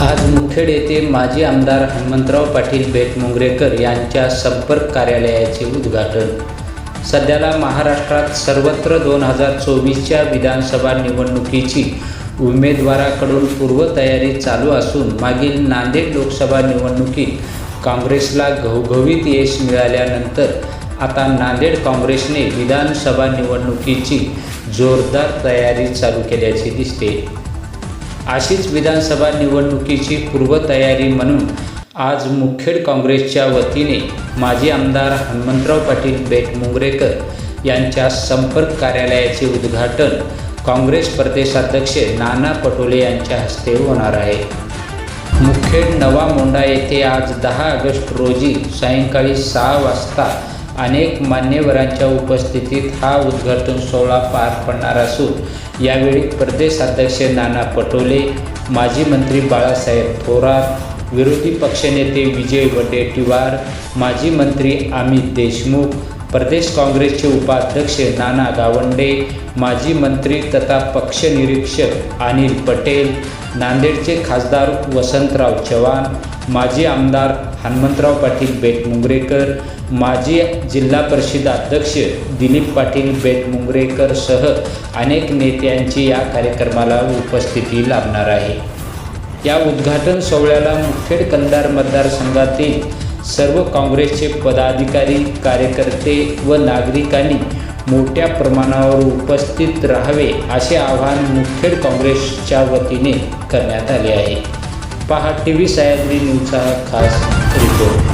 आज मुखेड येथे माजी आमदार हनुमंतराव पाटील बेटमुंगरेकर यांच्या संपर्क कार्यालयाचे उद्घाटन. सध्याला महाराष्ट्रात सर्वत्र दोन हजार चोवीसच्या विधानसभा निवडणुकीची उमेदवाराकडून पूर्वतयारी चालू असून मागील नांदेड लोकसभा निवडणुकीत काँग्रेसला घवघवीत यश मिळाल्यानंतर आता नांदेड काँग्रेसने विधानसभा निवडणुकीची जोरदार तयारी चालू केल्याचे दिसते. अशीच विधानसभा निवडणुकीची पूर्वतयारी म्हणून आज मुखेड काँग्रेसच्या वतीने माजी आमदार हनुमंतराव पाटील बेटमुंगरेकर यांच्या संपर्क कार्यालयाचे उद्घाटन काँग्रेस प्रदेशाध्यक्ष नाना पटोले यांच्या हस्ते होणार आहे. मुखेड नवा मोंडा येथे आज दहा ऑगस्ट रोजी सायंकाळी सहा वाजता अनेक मान्यवरांच्या उपस्थितीत हा उद्घाटन सोहळा पार पडणार असून यावेळी प्रदेशाध्यक्ष नाना पटोले माजी मंत्री बाळासाहेब थोरात विरोधी पक्षनेते विजय वडेट्टीवार माजी मंत्री अमित देशमुख प्रदेश काँग्रेसचे उपाध्यक्ष नाना गावंडे माजी मंत्री तथा पक्षनिरीक्षक अनिल पटेल नांदेडचे खासदार वसंतराव चव्हाण माजी आमदार हनुमंतराव पाटील बेटमुंगरेकर माजी जिल्हा परिषद अध्यक्ष दिलीप पाटील बेटमुंगरेकरसह अनेक नेत्यांची या कार्यक्रमाला उपस्थिती लाभणार आहे. या उद्घाटन सोहळ्याला मुखेड कंधार मतदारसंघातील सर्व काँग्रेसचे पदाधिकारी कार्यकर्ते व नागरिकांनी मोठ्या प्रमाणावर उपस्थित राहावे असे आवाहन मुखेड काँग्रेसच्या वतीने करण्यात आले आहे. पहा टी व्ही सह्याद्री न्यूजचा खास रिपोर्ट